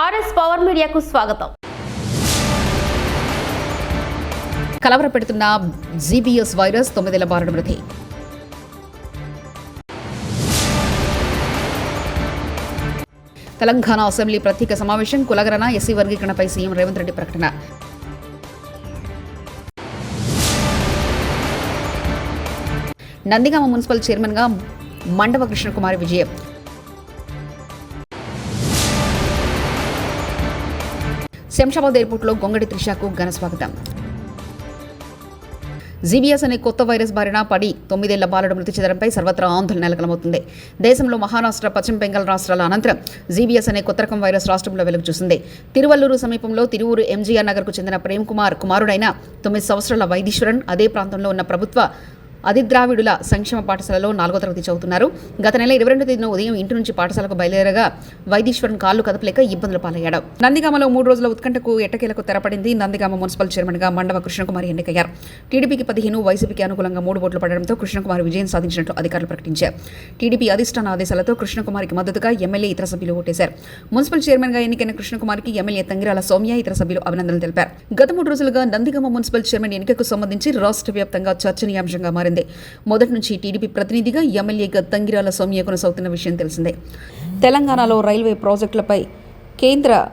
RS power మీడియాకు స్వాగతం. కలవర పెడుతున్న జీబీఎస్ వైరస్ తొమ్మిదేళ్ళ బారుడ మృతి. తెలంగాణ అసెంబ్లీ ప్రత్యేక సమావేశం కులగరణ ఎస్సీ వర్గీకరణపై సీఎం రేవంత్ రెడ్డి ప్రకటన. నందిగామ మున్సిపల్ చైర్మన్గా మండవ కృష్ణకుమారి విజయం. శంషాబాద్ ఎయిర్పోర్ట్లో గొంగడి త్రిషాకు ఘన స్వాగతం. జీబీఎస్ అనే కొత్త వైరస్ బారిన పడి తొమ్మిదేళ్ళ బాలుడు మృతి చెందడంపై సర్వత్రా ఆందోళన నెలకొనబోతుంది. దేశంలో మహారాష్ట్ర పశ్చిమ బెంగాల్ రాష్ట్రాల అనంతరం జీబీఎస్ అనే కొత్త రకం వైరస్ రాష్ట్రంలో వెలుగు చూసింది. తిరువల్లూరు సమీపంలో తిరువూరు ఎంజీఆర్ నగర్కు చెందిన ప్రేమ్ కుమార్ కుమారుడైన తొమ్మిది సంవత్సరాల వైదీశ్వరన్ అదే ప్రాంతంలో ఉన్న ప్రభుత్వ అధిద్రావిడుల సంక్షేమ పాఠశాలలో నాలుగో తరగతి చదువుతున్నారు. గత నెల ఇరవై రెండు తేదీన ఉదయం ఇంటి నుంచి పాఠశాలకు బయలుదేరగా వైదీశ్వరన్ కాళ్ళు కదపలేక ఇబ్బందులు పాలయ్యాడు. నందిగామలో మూడు రోజుల ఉత్కంఠకు ఎట్టకేలకు తెరపడింది నందిగామ మున్సిపల్ చైర్మన్గా మండవ కృష్ణకుమారి ఎన్నికయ్యారు. టీడీపీకి పదిహేను వైసీపీకి అనుకూలంగా మూడు ఓట్లు పడడంతో కృష్ణకుమారి విజయం సాధించినట్లు అధికారులు ప్రకటించారు. టీడీపీ అధిష్టాన ఆదేశాలతో కృష్ణకుమారికి మద్దతుగా ఎమ్మెల్యే ఇతర సభ్యులు ఓటేశారు. మున్సిపల్ చైర్మన్గా ఎన్నికైన కృష్ణకుమారికి ఎమ్మెల్యే తంగిరాల సౌమ్య ఇతర సభ్యులు అభినందనలు తెలిపారు. గత మూడు రోజులుగా నందిగామ మున్సిపల్ చైర్మన్ ఎన్నికకు సంబంధించి రాష్ట్ర వ్యాప్తంగా చర్చనీయాంశంగా మారింది. మొదటి నుంచి టీడీపీ ప్రతినిధిగా ఎమ్మెల్యేగా తంగిరాల సౌమ్య కొనసాగుతున్న విషయం తెలిసిందే. తెలంగాణలో రైల్వే ప్రాజెక్టులపై కేంద్ర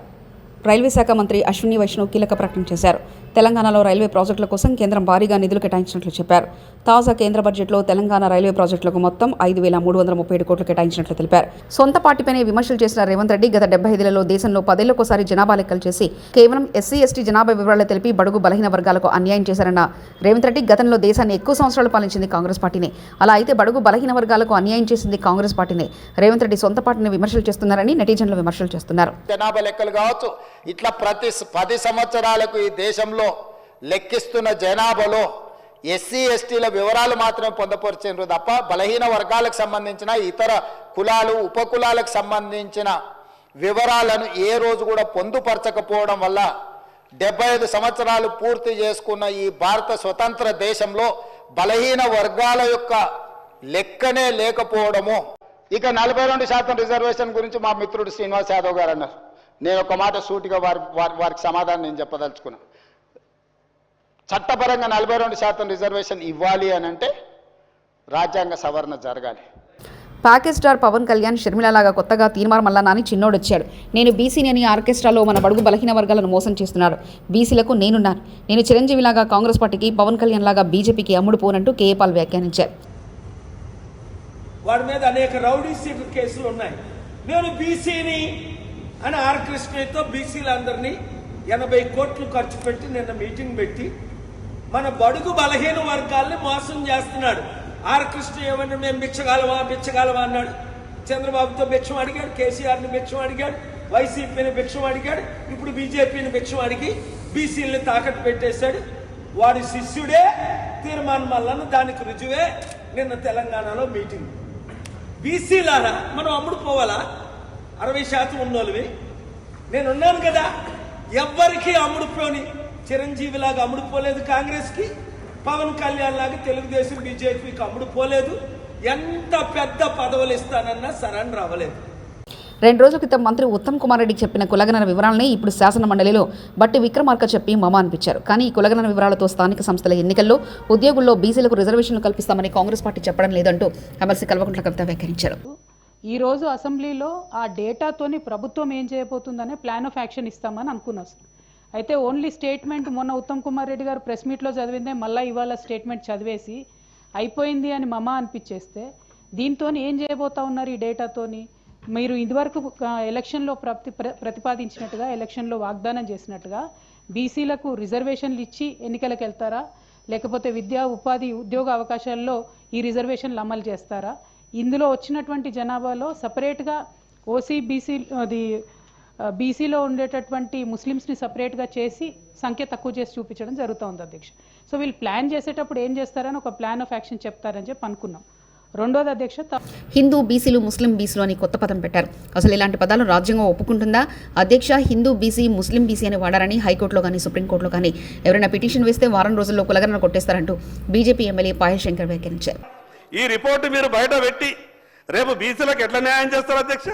రైల్వే శాఖ మంత్రి అశ్విని వైష్ణవ్ కీలక ప్రకటన చేశారు. తెలంగాణలో రైల్వే ప్రాజెక్టుల కోసం కేంద్రం భారీగా నిధులు కేటాయించినట్లు చెప్పారు. తాజా కేంద్ర బడ్జెట్లో తెలంగాణ రైల్వే ప్రాజెక్టులకు మొత్తం ఐదు వేల మూడు వందల ముప్పై ఏడు కోట్లు కేటాయించినట్లు తెలిపారు. సొంత పార్టీపైనే విమర్శలు చేసిన రేవంత్ రెడ్డి గత డెబ్బై ఐదులలో దేశంలో పదేళ్ళకోసారి జనాభా లెక్కలు చేసి కేవలం ఎస్సీ ఎస్టీ జనాభా వివరాలు తెలిపి బడుగు బలహీన వర్గాలకు అన్యాయం చేశారన్న రేవంత్ రెడ్డి గతంలో దేశాన్ని ఎక్కువ సంవత్సరాలు పాలించింది కాంగ్రెస్ పార్టీనే. అలా అయితే బడుగు బలహీన వర్గాలకు అన్యాయం చేసింది కాంగ్రెస్ పార్టీనే. రేవంత్ రెడ్డి సొంత పార్టీని విమర్శలు చేస్తున్నారని నెటిజన్లు విమర్శలు చేస్తున్నారు. జనాభా లెక్కలు కావచ్చు. ఇట్లా ప్రతి పది సంవత్సరాలకు ఈ దేశంలో లెక్కిస్తున్న జనాభాలో ఎస్సీ ఎస్టీల వివరాలు మాత్రమే పొందపరిచారు తప్ప బలహీన వర్గాలకు సంబంధించిన ఇతర కులాలు ఉపకులాలకు సంబంధించిన వివరాలను ఏ రోజు కూడా పొందుపరచకపోవడం వల్ల డెబ్బై ఐదు సంవత్సరాలు పూర్తి చేసుకున్న ఈ భారత స్వతంత్ర దేశంలో బలహీన వర్గాల యొక్క లెక్కనే లేకపోవడము. ఇక నలభై రెండు శాతం రిజర్వేషన్ గురించి మా మిత్రుడు శ్రీనివాస్ యాదవ్ గారు అన్నారు. నేను ఒక మాట సూటిగా వారి వారి వారికి సమాధానం నేను చెప్పదలుచుకున్నాను చట్టపరంగా నలభై రెండు శాతం రిజర్వేషన్ ఇవ్వాలి అని అంటే రాజ్యాంగ సవరణ జరగాలి. ప్యాకేజ్ స్టార్ పవన్ కళ్యాణ్ షర్మిలలాగా కొత్తగా తీర్మార్ మల్లనాని చిన్నోడొచ్చాడు. నేను బీసీని అని ఆర్కెస్ట్రాలో మన బడుగు బలహీన వర్గాలను మోసం చేస్తున్నాడు బీసీలకు నేనున్నాను. నేను చిరంజీవిలాగా కాంగ్రెస్ పార్టీకి పవన్ కళ్యాణ్ లాగా బీజేపీకి అమ్ముడు పోనంటూ కేఏ పాల్ వ్యాఖ్యానించారు. వాడి మీద అనేక రౌడీ కేసులు ఉన్నాయి. నేను బీసీని అని ఆర్ కృష్ణయ్యతో బీసీలందరినీ ఎనభై కోట్లు ఖర్చు పెట్టి నిన్న మీటింగ్ పెట్టి మన బడుగు బలహీన వర్గాల్ని మోసం చేస్తున్నాడు. ఆర్ కృష్ణ ఏమన్నా మేము బిచ్చగలవా బిచ్చగలవా అన్నాడు. చంద్రబాబుతో బిక్షం అడిగాడు కేసీఆర్ని బిక్షం అడిగాడు వైసీపీని బిక్షం అడిగాడు ఇప్పుడు బీజేపీని బిక్షం అడిగి బీసీలని తాకట్టు పెట్టేశాడు. వాడి శిష్యుడే తీర్మానం మల్లన్న దానికి రుజువే నిన్న తెలంగాణలో మీటింగ్. బీసీలారా మనం అమ్ముడు పోవాలా? అరవై శాతం ఉన్నోళ్ళవి. నేనున్నాను కదా ఎవ్వరికీ అమ్ముడుపోని చిరంజీవిలాగా అమ్ముడుపోలేదు కాంగ్రెస్కి. పవన్ కళ్యాణ్ లాగా తెలుగుదేశం బీజేపీకి అమ్ముడుపోలేదు ఎంత పెద్ద పదవులు ఇస్తానన్నా సరెండర్ అవ్వలేదు రెండు రోజుల క్రితం మంత్రి ఉత్తమ్ కుమార్ రెడ్డి చెప్పిన కులగణన వివరాలని ఇప్పుడు శాసన మండలిలో బట్టి విక్రమార్క చెప్పి మమ అనిపించారు. కానీ ఈ కులగణన వివరాలతో స్థానిక సంస్థల ఎన్నికల్లో ఉద్యోగుల్లో బీసీలకు రిజర్వేషన్లు కల్పిస్తామని కాంగ్రెస్ పార్టీ చెప్పడం లేదంటూ ఎమ్మెల్సీ కల్వకుంట్ల కవిత వ్యాఖ్యానించారు. ఈరోజు అసెంబ్లీలో ఆ డేటాతోని ప్రభుత్వం ఏం చేయబోతుందనే ప్లాన్ ఆఫ్ యాక్షన్ ఇస్తామని అనుకున్నాం సార్. అయితే ఓన్లీ స్టేట్మెంట్ మొన్న ఉత్తమ్ కుమార్ రెడ్డి గారు ప్రెస్ మీట్లో చదివిందే మళ్ళీ ఇవాళ స్టేట్మెంట్ చదివేసి అయిపోయింది అని మమ అనిపించేస్తే దీంతో ఏం చేయబోతా ఉన్నారు ఈ డేటాతోని మీరు ఇదివరకు ఎలక్షన్లో ప్రతి ప్ర- ప్రతిపాదించినట్టుగా ఎలక్షన్లో వాగ్దానం చేసినట్టుగా బీసీలకు రిజర్వేషన్లు ఇచ్చి ఎన్నికలకు వెళ్తారా? లేకపోతే విద్యా ఉపాధి ఉద్యోగ అవకాశాల్లో ఈ రిజర్వేషన్లు అమలు చేస్తారా? ఇందులో వచ్చినటువంటి జనాభాలో సపరేట్గా ఓసీ బీసీ అది బీసీలో ఉండేటటువంటి ముస్లిమ్స్ని సపరేట్గా చేసి సంఖ్య తక్కువ చేసి చూపించడం జరుగుతోంది అధ్యక్ష. సో వీళ్ళు ప్లాన్ చేసేటప్పుడు ఏం చేస్తారని ఒక ప్లాన్ ఆఫ్ యాక్షన్ చెప్తారని చెప్పి అనుకున్నాం. రెండోది అధ్యక్ష త- హిందూ బీసీలు ముస్లిం బీసీలు అని కొత్త పదం పెట్టారు. అసలు ఇలాంటి పదాలు రాజ్యాంగం ఒప్పుకుంటుందా? అధ్యక్ష హిందూ బీసీ ముస్లిం బీసీ అని వాడారని హైకోర్టులో కానీ సుప్రీంకోర్టులో కానీ ఎవరైనా పిటిషన్ వేస్తే వారం రోజుల్లో కులగణన కొట్టేస్తారంటూ బీజేపీ ఎమ్మెల్యే పాయల్ శంకర్ వ్యాఖ్యానించారు. ఈ రిపోర్టు మీరు బయట పెట్టి రేపు బీసీలకు ఎట్లా న్యాయం చేస్తారు అధ్యక్ష?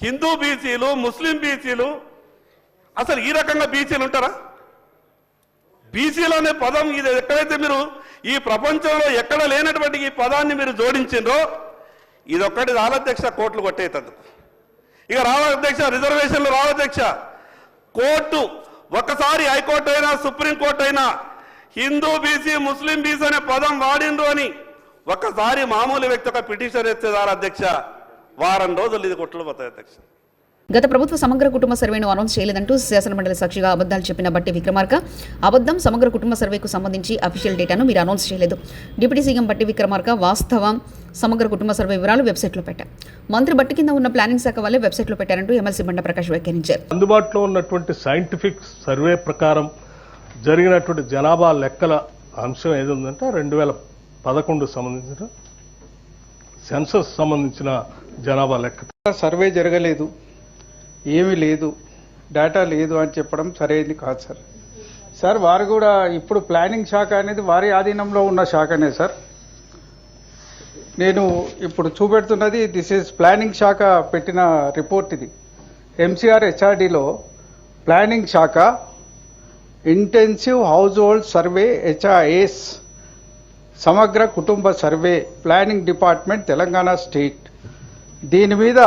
హిందూ బీసీలు ముస్లిం బీసీలు అసలు ఈ రకంగా బీసీలు ఉంటారా? బీసీలు అనే పదం ఇది ఎక్కడైతే మీరు ఈ ప్రపంచంలో ఎక్కడ లేనటువంటి ఈ పదాన్ని మీరు జోడించిండ్రో ఇది ఒక్కటి రాలధ్యక్ష కోట్లు కొట్టేటందుకు ఇక రావాధ్యక్ష రిజర్వేషన్లు రావాధ్యక్ష కోర్టు ఒకసారి హైకోర్టు అయినా సుప్రీంకోర్టు అయినా హిందూ బీసీ ముస్లిం బీసీ అనే పదం వాడిండ్రు అని ఒకసారి మామూలు వ్యక్తి ఒక పిటిషన్ ఎత్తేదారు అధ్యక్ష వారం రోజులు ఇది కొట్లు పోతాయి అధ్యక్ష. గత ప్రభుత్వ సమగ్ర కుటుంబ సర్వేను అనౌన్స్ చేయలేదంటూ శాసనమండలి సాక్షిగా అబద్దాలు చెప్పిన బట్టి విక్రమార్క అబద్దం సమగ్ర కుటుంబ సర్వేకు సంబంధించి అఫీషియల్ డేటాను మీరు అనౌన్స్ చేయలేదు. డిప్యూటీ సీఎం బట్టి విక్రమార్క వాస్తవం సమగ్ర కుటుంబ సర్వే వివరాలు వెబ్సైట్లో పెట్టారు. మంత్రి బట్టి కింద ఉన్న ప్లానింగ్ శాఖ వల్లే వెబ్సైట్లో పెట్టారంటూ ఎమ్మెల్సీ బండ ప్రకాష్ వ్యాఖ్యానించారు. అందుబాటులో ఉన్నటువంటి సైంటిఫిక్ సర్వే ప్రకారం జరిగినటువంటి జనాభా లెక్కల అంశం ఏది ఉందంటే రెండు వేల పదకొండు సంబంధించిన సెన్సస్ సంబంధించిన జనాభా లెక్క. సర్వే జరగలేదు. ఏమీ లేదు. డేటా లేదు అని చెప్పడం సరైనది కాదు సార్. సార్ వారు కూడా ఇప్పుడు ప్లానింగ్ శాఖ అనేది వారి ఆధీనంలో ఉన్న శాఖనే సార్. నేను ఇప్పుడు చూపెడుతున్నది దిస్ ఈజ్ ప్లానింగ్ శాఖ పెట్టిన రిపోర్ట్ ఇది. ఎంసీఆర్ హెచ్ఆర్డీలో ప్లానింగ్ శాఖ intensive house hold survey HRAS సమగ్ర కుటుంబ survey planning department Telangana state. దీని మీద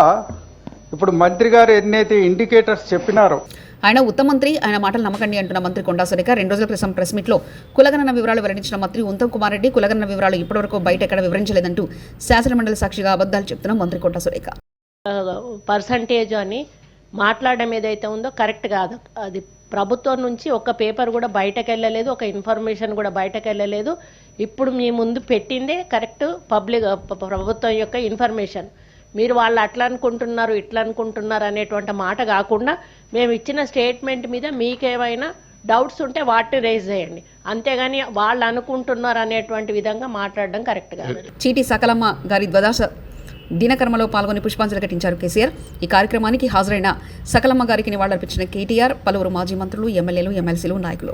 ఇప్పుడు మంత్రి గారు ఎన్నైతే ఇండికేటర్స్ చెప్పినారో ఆయన ఉత్తమ మంత్రి ఆయన మాటలు నమ్మకండి అంటున్న మంత్రి కొండా సురేఖ. రెండు రోజుల క్రితం ప్రెస్ మీట్లో కులగణన వివరాలు వెల్లడించిన మంత్రి ఉత్తమ్ కుమార్ రెడ్డి కులగణన వివరాలు ఇప్పటివరకు బయట ఎక్కడ వివరించలేదంటూ శాసనమండలి సాక్షిగా అబద్దాలు చెప్తున్న మంత్రి కొండా సురేఖ. పర్సంటేజ్ అని మాట్లాడడం ఏదైతే ఉందో కరెక్ట్ కాదు. అది ప్రభుత్వం నుంచి ఒక పేపర్ కూడా బయటకు వెళ్ళలేదు ఒక ఇన్ఫర్మేషన్ కూడా బయటకు వెళ్ళలేదు ఇప్పుడు మీ ముందు పెట్టిందే కరెక్ట్ పబ్లిక్ ప్రభుత్వం యొక్క ఇన్ఫర్మేషన్. మీరు వాళ్ళు అట్లా అనుకుంటున్నారు ఇట్లా అనుకుంటున్నారు అనేటువంటి మాట కాకుండా మేము ఇచ్చిన స్టేట్మెంట్ మీద మీకేమైనా డౌట్స్ ఉంటే వాటిని రేజ్ చేయండి. అంతేగాని వాళ్ళు అనుకుంటున్నారు అనేటువంటి విధంగా మాట్లాడడం కరెక్ట్ కాదు. చీటి సకలమ్మ గారి దినకర్మలో పాల్గొని పుష్పాంజలి ఘటించారు కేసీఆర్. ఈ కార్యక్రమానికి హాజరైన సకలమ్మ గారికి నివాళులర్పించిన కేటీఆర్ పలువురు మాజీ మంత్రులు ఎమ్మెల్యేలు ఎమ్మెల్సీలు నాయకులు.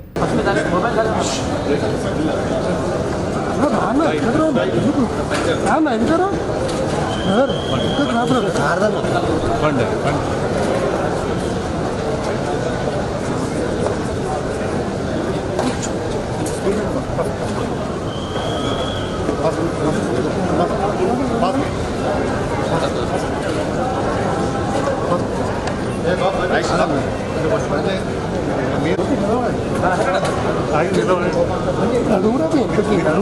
Bác sĩ bảo.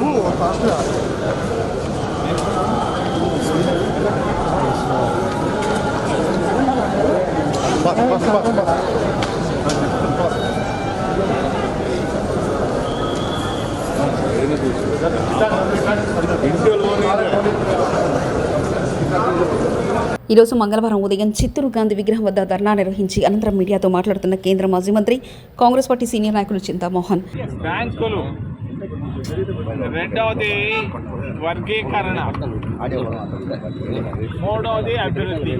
Passa, pasa, passa. ఈరోజు మంగళవారం ఉదయం చిత్తూరు గాంధీ విగ్రహం వద్ద ధర్నా నిర్వహించి అనంతరం మీడియాతో మాట్లాడుతున్న కేంద్ర మాజీ మంత్రి కాంగ్రెస్ పార్టీ సీనియర్ నాయకులు చింతామోహన్. బ్యాంకులు రెండవది వర్గీకరణ. మూడవది అభివృద్ధి.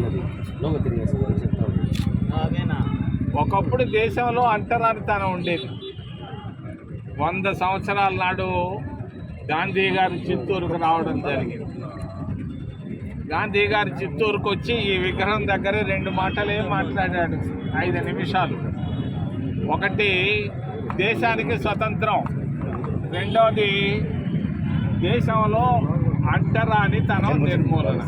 ఒకప్పుడు దేశంలో అంటరానితనం ఉండేది. వంద సంవత్సరాల నాడు గాంధీ గారు చిత్తూరుకు రావడం జరిగింది. గాంధీ గారు చిత్తూరుకు వచ్చి ఈ విగ్రహం దగ్గర రెండు మాటలే మాట్లాడాడు? ఐదు నిమిషాలు. ఒకటి దేశానికి స్వతంత్రం. రెండవది దేశంలో అంటరానితనం నిర్మూలన.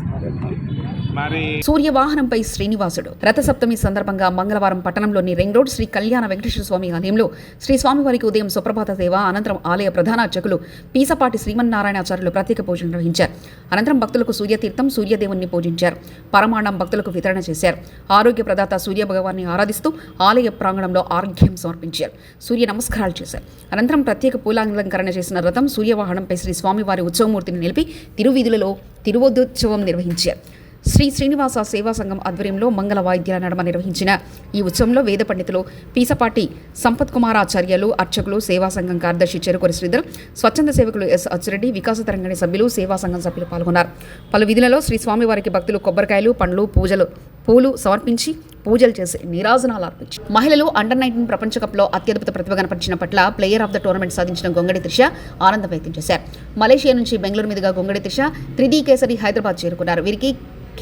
మరి సూర్యవాహనంపై శ్రీనివాసుడు. రథసప్తమి సందర్భంగా మంగళవారం పట్టణంలోని రింగ్ రోడ్ శ్రీ కళ్యాణ వెంకటేశ్వర స్వామి ఆలయంలో శ్రీ స్వామివారికి ఉదయం సుప్రభాత సేవ అనంతరం ఆలయ ప్రధాన అర్చకులు పీసపాటి శ్రీమన్నారాయణాచార్యులు ప్రత్యేక పూజలు నిర్వహించారు. అనంతరం భక్తులకు సూర్యతీర్థం సూర్యదేవుని పూజించారు. పరమాణం భక్తులకు వితరణ చేశారు. ఆరోగ్య ప్రదాత సూర్య భగవాన్ని ఆరాధిస్తూ ఆలయ ప్రాంగణంలో ఆరోగ్యం సమర్పించారు. సూర్య నమస్కారాలు చేశారు. అనంతరం ప్రత్యేక పూలాలంకరణ చేసిన రథం సూర్యవాహనంపై శ్రీ స్వామివారి ఉత్సవమూర్తిని నిలిపి తిరువీధులలో తిరువోద్యోత్సవం నిర్వహించారు. శ్రీ శ్రీనివాస సేవా సంఘం ఆధ్వర్యంలో మంగళ వాయిద్యాల నడమ నిర్వహించిన ఈ ఉత్సవంలో వేద పండితులు పీసపాటి సంపత్ కుమారాచార్యులు అర్చకులు సేవా సంఘం కార్యదర్శి చెరుకొరి శ్రీధర్ స్వచ్ఛంద సేవకులు ఎస్ అచ్చిరెడ్డి వికాస తరంగణి సభ్యులు సేవా సంఘం సభ్యులు పాల్గొన్నారు. పలు విధులలో శ్రీ స్వామివారికి భక్తులు కొబ్బరికాయలు పండ్లు పూజలు పూలు సమర్పించి పూజలు చేసి నిరాజనాలు అర్పించి మహిళలు అండర్ నైన్టీన్ ప్రపంచ కప్లో అత్యద్భుత ప్రతిభ కనపరిచిన పట్ల ప్లేయర్ ఆఫ్ ద టోర్నమెంట్ సాధించిన గొంగడి త్రిష ఆనందం వ్యక్తం చేశారు. మలేషియా నుంచి బెంగళూరు మీదుగా గొంగడి త్రిష త్రిదీ కేసరి హైదరాబాద్ చేరుకున్నారు. వీరికి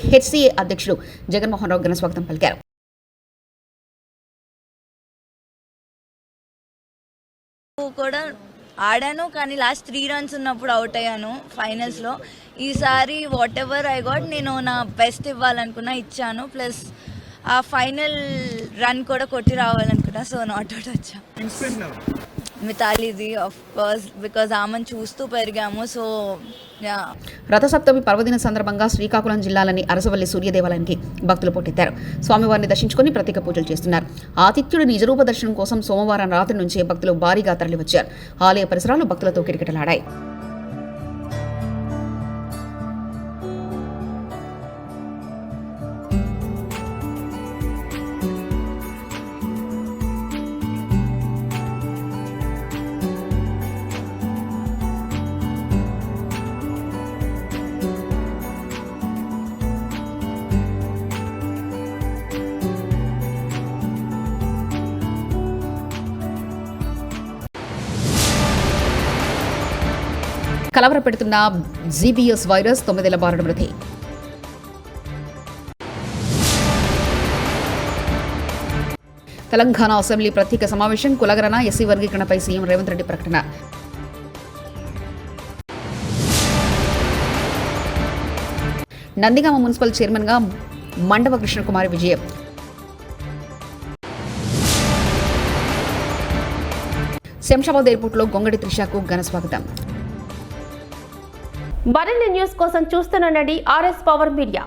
హెచ్సీఏ అధ్యక్షుడు జగన్మోహన్ రావు ఘన స్వాగతం పలికారు. కూడా ఆడాను కానీ లాస్ట్ త్రీ రన్స్ ఉన్నప్పుడు అవుట్ అయ్యాను ఫైనల్స్లో ఈసారి వాట్ ఎవర్ ఐ గాట్ నేను నా బెస్ట్ ఇవ్వాలనుకున్నా ఇచ్చాను. ప్లస్ ఆ ఫైనల్ రన్ కూడా కొట్టి రావాలనుకున్నా సో నాట్ అవుట్ వచ్చా. మితాలీది ఆఫ్ కోర్స్ బికాజ్ ఆమెను చూస్తూ పెరిగాము సో రథసప్తమి పర్వదిన సందర్భంగా శ్రీకాకుళం జిల్లాలోని అరసవల్లి సూర్యదేవాలయానికి భక్తులు పోటెత్తారు. స్వామివారిని దర్శించుకుని ప్రత్యేక పూజలు చేస్తున్నారు. ఆతిథ్యుడి నిజరూప దర్శనం కోసం సోమవారం రాత్రి నుంచే భక్తులు భారీగా తరలివచ్చారు. ఆలయ పరిసరాలు భక్తులతో కిటకిటలాడాయి. కలవరపెడుతున్న జీబీఎస్ వైరస్ తొమ్మిదేళ్ళ బారుడు మృతి. తెలంగాణ అసెంబ్లీ ప్రత్యేక సమావేశం కులగరణ ఎస్సీ వర్గీకరణపై సీఎం రేవంత్ రెడ్డి ప్రకటన. నందిగామ మున్సిపల్ చైర్మన్గా మండవ కృష్ణకుమారి విజయం. శంషాబాద్ ఎయిర్పోర్ట్లో గొంగడి త్రిషాకు ఘన స్వాగతం. మరిన్ని న్యూస్ కోసం చూస్తూనండి ఆర్ఎస్ పవర్ మీడియా.